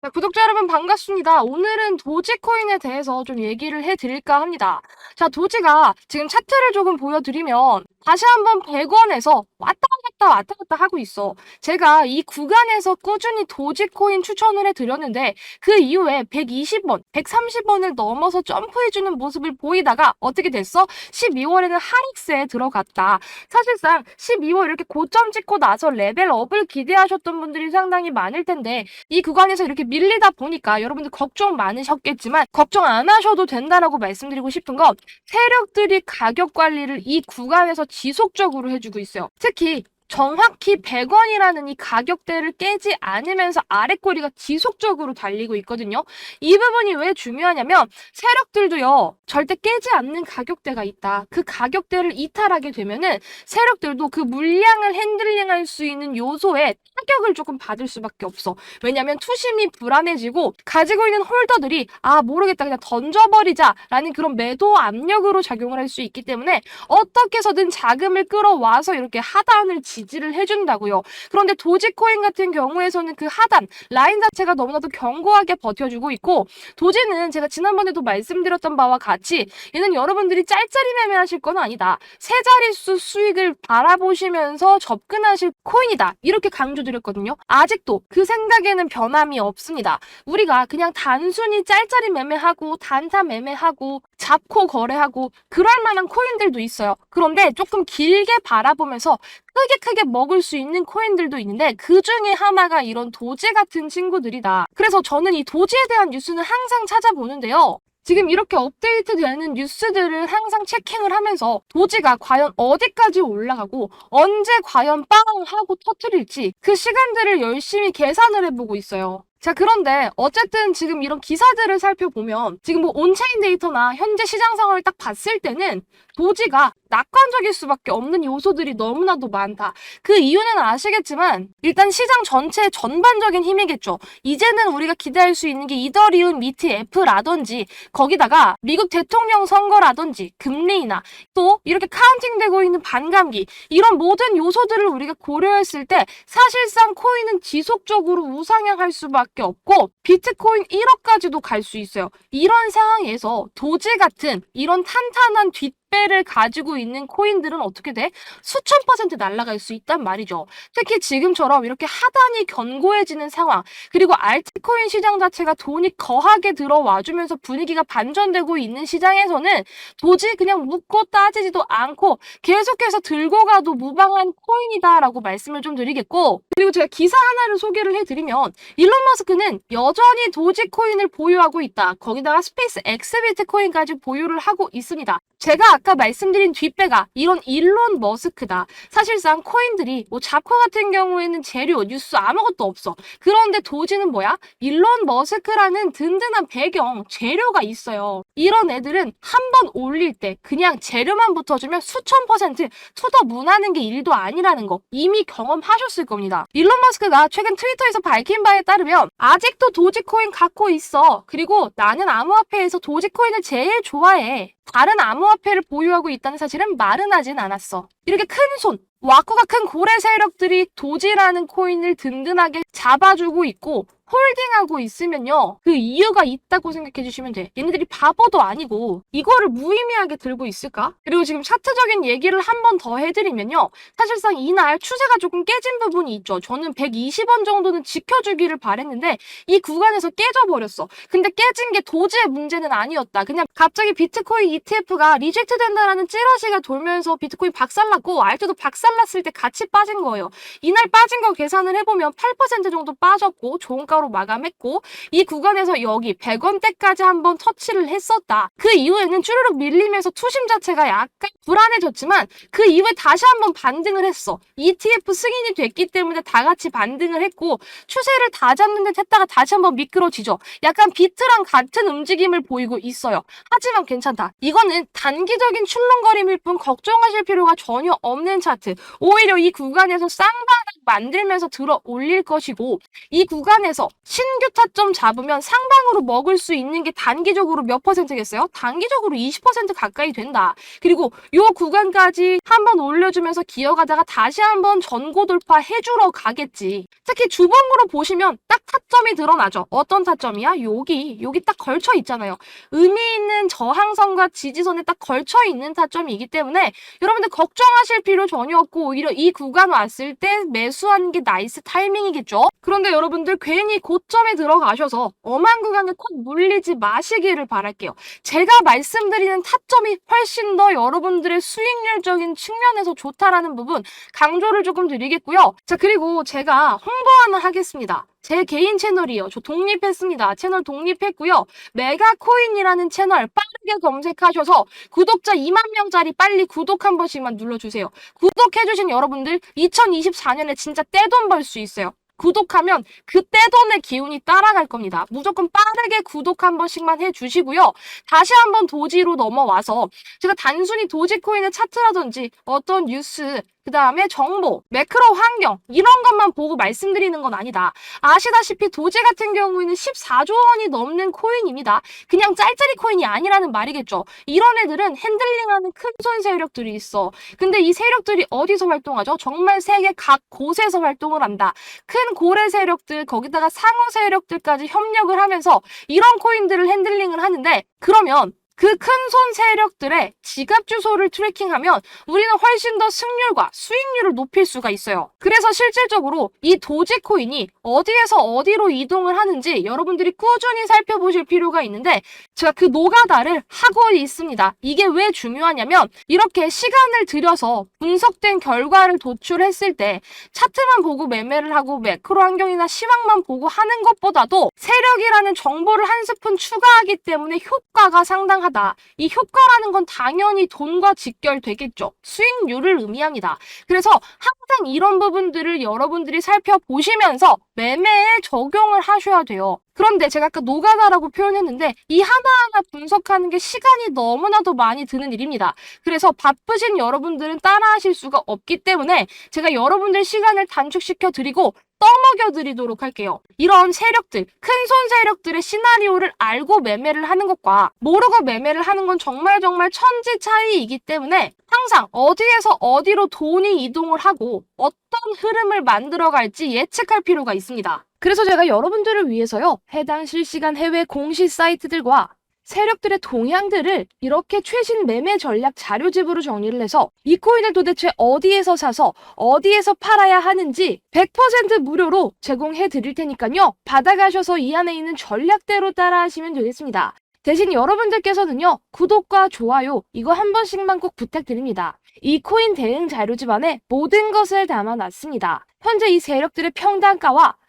자, 구독자 여러분 반갑습니다. 오늘은 도지코인에 대해서 좀 얘기를 해드릴까 합니다. 자, 도지가 지금 차트를 조금 보여드리면 다시 한번 100원에서 왔다 갔다 왔다 갔다 하고 있어. 제가 이 구간에서 꾸준히 도지코인 추천을 해드렸는데 그 이후에 120원, 130원을 넘어서 점프해주는 모습을 보이다가 어떻게 됐어? 12월에는 하릭스에 들어갔다. 사실상 12월 이렇게 고점 찍고 나서 레벨업을 기대하셨던 분들이 상당히 많을 텐데 이 구간에서 이렇게 밀리다 보니까 여러분들 걱정 많으셨겠지만 걱정 안 하셔도 된다라고 말씀드리고 싶은 건 세력들이 가격 관리를 이 구간에서 지속적으로 해주고 있어요. 특히 정확히 100원이라는 이 가격대를 깨지 않으면서 아랫꼬리가 지속적으로 달리고 있거든요. 이 부분이 왜 중요하냐면 세력들도요. 절대 깨지 않는 가격대가 있다. 그 가격대를 이탈하게 되면은 세력들도 그 물량을 핸들링할 수 있는 요소에 타격을 조금 받을 수밖에 없어. 왜냐면 투심이 불안해지고 가지고 있는 홀더들이 아 모르겠다 그냥 던져버리자라는 그런 매도 압력으로 작용을 할 수 있기 때문에 어떻게 해서든 자금을 끌어와서 이렇게 하단을 지 지를 해준다고요. 그런데 도지코인 같은 경우에서는 그 하단 라인 자체가 너무나도 견고하게 버텨주고 있고 도지는 제가 지난번에도 말씀드렸던 바와 같이 얘는 여러분들이 짤짤이 매매하실 건 아니다. 세 자릿수 수익을 바라보시면서 접근하실 코인이다. 이렇게 강조드렸거든요. 아직도 그 생각에는 변함이 없습니다. 우리가 그냥 단순히 짤짤이 매매하고 단타 매매하고 잡고 거래하고 그럴 만한 코인들도 있어요. 그런데 조금 길게 바라보면서 크게 크게 먹을 수 있는 코인들도 있는데 그 중에 하나가 이런 도지 같은 친구들이다. 그래서 저는 이 도지에 대한 뉴스는 항상 찾아보는데요. 지금 이렇게 업데이트되는 뉴스들을 항상 체킹을 하면서 도지가 과연 어디까지 올라가고 언제 과연 빵 하고 터트릴지 그 시간들을 열심히 계산을 해보고 있어요. 자, 그런데 어쨌든 지금 이런 기사들을 살펴보면 지금 뭐 온체인 데이터나 현재 시장 상황을 딱 봤을 때는 도지가 낙관적일 수밖에 없는 요소들이 너무나도 많다. 그 이유는 아시겠지만 일단 시장 전체의 전반적인 힘이겠죠. 이제는 우리가 기대할 수 있는 게 이더리움, ETF라든지 거기다가 미국 대통령 선거라든지 금리나 또 이렇게 카운팅되고 있는 반감기 이런 모든 요소들을 우리가 고려했을 때 사실상 코인은 지속적으로 우상향할 수밖에 없고 비트코인 1억까지도 갈 수 있어요. 이런 상황에서 도지 같은 이런 탄탄한 뒷 배를 가지고 있는 코인들은 어떻게 돼? 수천 퍼센트 날아갈 수 있단 말이죠. 특히 지금처럼 이렇게 하단이 견고해지는 상황, 그리고 알트코인 시장 자체가 돈이 거하게 들어와주면서 분위기가 반전되고 있는 시장에서는 도저히 그냥 묻고 따지지도 않고 계속해서 들고 가도 무방한 코인이다라고 말씀을 좀 드리겠고, 그리고 제가 기사 하나를 소개를 해드리면, 일론 머스크는 여전히 도지코인을 보유하고 있다. 거기다가 스페이스 엑스비트코인까지 보유를 하고 있습니다. 제가 아까 말씀드린 뒷배가 이런 일론 머스크다. 사실상 코인들이 뭐 자코 같은 경우에는 재료, 뉴스 아무것도 없어. 그런데 도지는 뭐야? 일론 머스크라는 든든한 배경, 재료가 있어요. 이런 애들은 한 번 올릴 때 그냥 재료만 붙어주면 수천 퍼센트 투더 문하는 게 일도 아니라는 거 이미 경험하셨을 겁니다. 일론 머스크가 최근 트위터에서 밝힌 바에 따르면 아직도 도지코인 갖고 있어. 그리고 나는 암호화폐에서 도지코인을 제일 좋아해. 다른 암호화폐를 보유하고 있다는 사실은 말은 하진 않았어. 이렇게 큰 손, 와꾸가 큰 고래 세력들이 도지라는 코인을 든든하게 잡아주고 있고 홀딩하고 있으면요. 그 이유가 있다고 생각해 주시면 돼. 얘네들이 바보도 아니고 이거를 무의미하게 들고 있을까? 그리고 지금 차트적인 얘기를 한 번 더 해드리면요. 사실상 이날 추세가 조금 깨진 부분이 있죠. 저는 120원 정도는 지켜주기를 바랬는데 이 구간에서 깨져버렸어. 근데 깨진 게 도지의 문제는 아니었다. 그냥 갑자기 비트코인 ETF가 리젝트 된다라는 찌라시가 돌면서 비트코인 박살났고 알트도 박살났을 때 같이 빠진 거예요. 이날 빠진 거 계산을 해보면 8% 정도 빠졌고 좋은 가로 마감했고 이 구간에서 여기 100원대까지 한번 터치를 했었다. 그 이후에는 쭈르륵 밀리면서 투심 자체가 약간 불안해졌지만 그 이후에 다시 한번 반등을 했어. ETF 승인이 됐기 때문에 다 같이 반등을 했고 추세를 다 잡는 듯 했다가 다시 한번 미끄러지죠. 약간 비트랑 같은 움직임을 보이고 있어요. 하지만 괜찮다. 이거는 단기적인 출렁거림일 뿐 걱정하실 필요가 전혀 없는 차트. 오히려 이 구간에서 쌍바닥 만들면서 들어 올릴 것이고 이 구간에서 신규 타점 잡으면 상방으로 먹을 수 있는 게 단기적으로 몇 퍼센트겠어요? 단기적으로 20% 가까이 된다. 그리고 요 구간까지 한번 올려주면서 기어가다가 다시 한번 전고 돌파 해주러 가겠지. 특히 주봉으로 보시면 딱 타점이 드러나죠. 어떤 타점이야? 여기, 여기 딱 걸쳐 있잖아요. 의미 있는 저항선과 지지선에 딱 걸쳐 있는 타점이기 때문에 여러분들 걱정하실 필요 전혀 없고 오히려 이 구간 왔을 때 매수 하는 게 나이스 타이밍이겠죠. 그런데 여러분들 괜히 고점에 들어가셔서 엄한 구간에 콕 물리지 마시기를 바랄게요. 제가 말씀드리는 타점이 훨씬 더 여러분들의 수익률적인 측면에서 좋다라는 부분 강조를 조금 드리겠고요. 자 그리고 제가 홍보 하나 하겠습니다. 제 개인 채널이요. 저 독립했습니다. 채널 독립했고요. 메가코인이라는 채널 빠르게 검색하셔서 구독자 2만 명짜리 빨리 구독 한 번씩만 눌러주세요. 구독해주신 여러분들 2024년에 진짜 떼돈 벌 수 있어요. 구독하면 그 떼돈의 기운이 따라갈 겁니다. 무조건 빠르게 구독 한 번씩만 해주시고요. 다시 한번 도지로 넘어와서 제가 단순히 도지코인의 차트라든지 어떤 뉴스 그 다음에 정보, 매크로 환경 이런 것만 보고 말씀드리는 건 아니다. 아시다시피 도지 같은 경우에는 14조 원이 넘는 코인입니다. 그냥 짤짤이 코인이 아니라는 말이겠죠. 이런 애들은 핸들링하는 큰 손 세력들이 있어. 근데 이 세력들이 어디서 활동하죠? 정말 세계 각 곳에서 활동을 한다. 큰 고래 세력들 거기다가 상호 세력들까지 협력을 하면서 이런 코인들을 핸들링을 하는데 그러면 그 큰 손 세력들의 지갑 주소를 트래킹하면 우리는 훨씬 더 승률과 수익률을 높일 수가 있어요. 그래서 실질적으로 이 도지코인이 어디에서 어디로 이동을 하는지 여러분들이 꾸준히 살펴보실 필요가 있는데 제가 그 노가다를 하고 있습니다. 이게 왜 중요하냐면 이렇게 시간을 들여서 분석된 결과를 도출했을 때 차트만 보고 매매를 하고 매크로 환경이나 시황만 보고 하는 것보다도 세력이라는 정보를 한 스푼 추가하기 때문에 효과가 상당하다. 이 효과라는 건 당연히 돈과 직결되겠죠. 수익률을 의미합니다. 그래서 항상 이런 부분들을 여러분들이 살펴보시면서 매매에 적용을 하셔야 돼요. 그런데 제가 아까 노가다라고 표현했는데 이 하나하나 분석하는 게 시간이 너무나도 많이 드는 일입니다. 그래서 바쁘신 여러분들은 따라하실 수가 없기 때문에 제가 여러분들 시간을 단축시켜 드리고 떠먹여 드리도록 할게요. 이런 세력들, 큰손 세력들의 시나리오를 알고 매매를 하는 것과 모르고 매매를 하는 건 정말 정말 천지 차이이기 때문에 항상 어디에서 어디로 돈이 이동을 하고 어떤 흐름을 만들어 갈지 예측할 필요가 있습니다. 그래서 제가 여러분들을 위해서요, 해당 실시간 해외 공시 사이트들과 세력들의 동향들을 이렇게 최신 매매 전략 자료집으로 정리를 해서 이 코인을 도대체 어디에서 사서 어디에서 팔아야 하는지 100% 무료로 제공해 드릴 테니까요. 받아가셔서 이 안에 있는 전략대로 따라 하시면 되겠습니다. 대신 여러분들께서는요, 구독과 좋아요, 이거 한 번씩만 꼭 부탁드립니다. 이 코인 대응 자료집 안에 모든 것을 담아놨습니다. 현재 이 세력들의 평단가와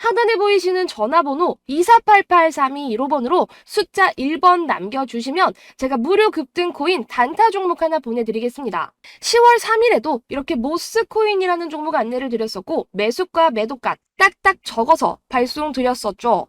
하단에 보이시는 전화번호 2488-3215번으로 숫자 1번 남겨주시면 제가 무료 급등 코인 단타 종목 하나 보내드리겠습니다. 10월 3일에도 이렇게 모스 코인이라는 종목 안내를 드렸었고 매수가 매도가 딱딱 적어서 발송 드렸었죠.